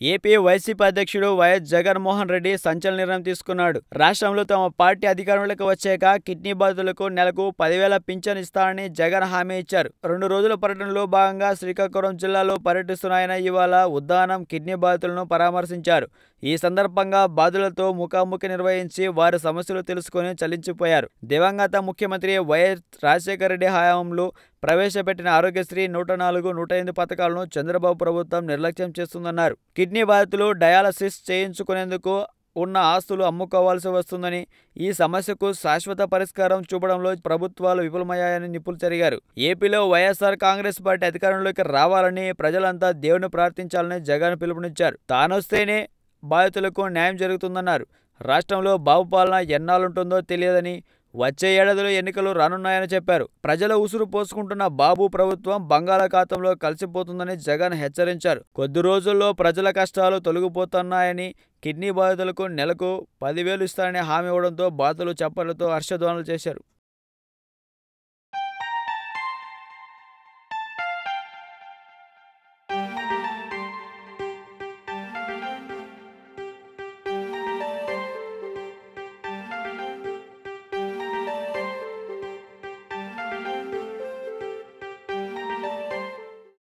AP YCP అధ్యక్షుడు YS Jaganmohan Reddy సంచలన నిర్ణయం తీసుకున్నాడు. రాష్ట్రంలో తమ పార్టీ అధికారంలోకి వచ్చాక కిడ్నీ బాధితులకు నెలకు పదివేల పింఛన్ ఇస్తానని జగన్ హామీ ఇచ్చారు. రెండు రోజుల పర్యటనలో భాగంగా శ్రీకాకుళం జిల్లాలో పర్యటిస్తున్న ఆయన ఇవాళ ఉద్దానం కిడ్నీ బాధితులను పరామర్శించారు. ఈ సందర్భంగా బాధితులతో ముఖాముఖి నిర్వహించి వారి సమస్యలు తెలుసుకుని చలించిపోయారు. దివంగత ముఖ్యమంత్రి వైఎస్ రాజశేఖర రెడ్డి హయాంలో ప్రవేశపెట్టిన ఆరోగ్యశ్రీ నూట నాలుగు నూట ఎనిమిది పథకాలను చంద్రబాబు ప్రభుత్వం నిర్లక్ష్యం చేస్తుందన్నారు. కిడ్నీ బాధితులు డయాలసిస్ చేయించుకునేందుకు ఉన్న ఆస్తులు అమ్ముకోవాల్సి వస్తుందని ఈ సమస్యకు శాశ్వత పరిష్కారం చూపడంలో ప్రభుత్వాలు విఫలమయ్యాయని నిపుణులు జరిగారు. ఏపీలో వైఎస్ఆర్ కాంగ్రెస్ పార్టీ అధికారంలోకి రావాలని ప్రజలంతా దేవుని ప్రార్థించాలని జగన్ పిలుపునిచ్చారు. తానొస్తేనే బాధితులకు న్యాయం జరుగుతుందన్నారు. రాష్ట్రంలో బాబు పాలన ఎన్నాళ్ళుంటుందో తెలియదని వచ్చే ఏడాదిలో ఎన్నికలు రానున్నాయని చెప్పారు. ప్రజల ఉసురు పోసుకుంటున్న బాబు ప్రభుత్వం బంగాళాఖాతంలో కలిసిపోతుందని జగన్ హెచ్చరించారు. కొద్ది రోజుల్లో ప్రజల కష్టాలు తొలగిపోతున్నాయని కిడ్నీ బాధితులకు నెలకు పదివేలు ఇస్తారని హామీ ఇవ్వడంతో బాధితులు చప్పట్లతో హర్షధ్వానాలు చేశారు.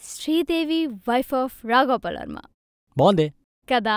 శ్రీదేవి వైఫ్ ఆఫ్ రాఘోపాల్ వర్మ బాగుందే కదా